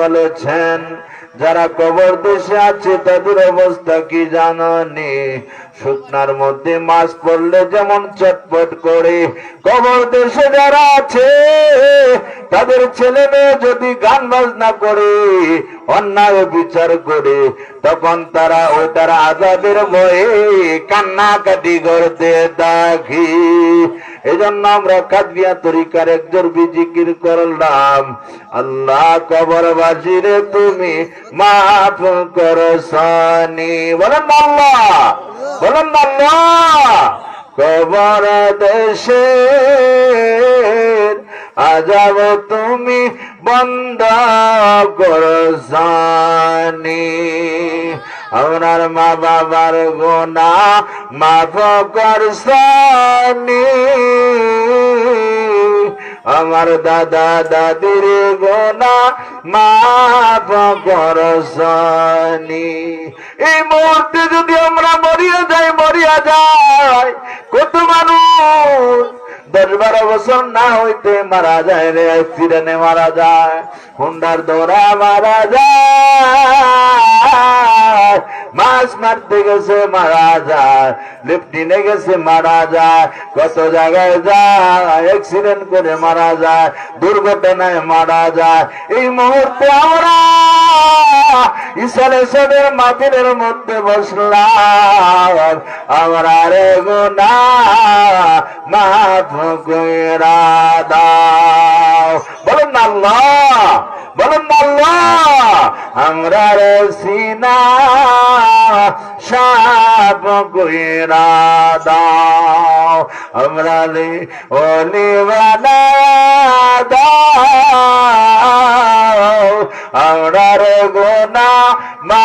বলেছেন, যারা কবর দেশে আছে তাদের অবস্থা কি জাননি শুকনার মধ্যে মাছ পড়লে যেমন চটপট করে কবর দেশে যারা আছে, তাদের ছেলে মেয়ে যদি গান বাজনা করে, অন্যায় বিচার করে, তখন তারা ও তারা আজাদের ভয়ে কান্নাকাটি করতে দেখি এজন্য আমরা কাদিয়া তরিকার একজন বিজিকির করলাম। আল্লাহ কবর বাজিরে তুমি মাফ করো সানি। বলেন আল্লাহ বলেন আল্লাহ। কবর দেশে আজাব তুমি বন্ধ করো আপনার মা বাবার গোনা মাফ করসানি আমার দাদা দাদির গোনা মাফ করসানি এই মুহূর্তে যদি আমরা বছর না হইতে মারা যায় রে অ্যাক্সিডেন্টে মারা যায়, হুন্ডার দৌড়া মারা যায়, মাছ মারতে গেছে, মারা যায় লিফটিনে গেছে, মারা যায়, কত জায়গায় যায় অ্যাক্সিডেন্ট করে মারা যায়, দুর্ঘটনায় মারা যায়, এই মুহূর্তে আমরা ইসালেশ্বরের মাতিনের মধ্যে বসলাম। আমরা রে গুনা দাও। বলেন আল্লাহ বলেন আল্লাহ। আমরার সিনা সাপ গুইরা দাও। আমরা রে ওলি দাও। আমরার গোনা মা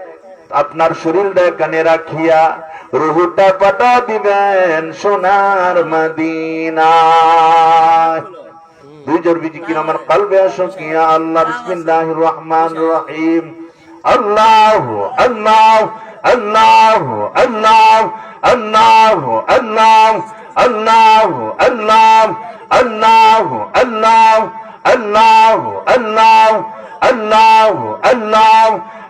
আপনার শরীরটা কানে রাখিয়া রুহুটা পাঠা দিবেন সোনার মদিনা দুই জরবি জিকির আমার কলবে শকিয়া আল্লাহ বিসমিল্লাহির রহমানির রহিম আল্লাহ আল্লাহ আল্লাহ আল্লাহ আল্লাহ আল্লাহ আল্লাহ আল্লাহ আল্লাহ আল্লাহ আল্লাহ আল্লাহ আল্লাহ আল্লাহ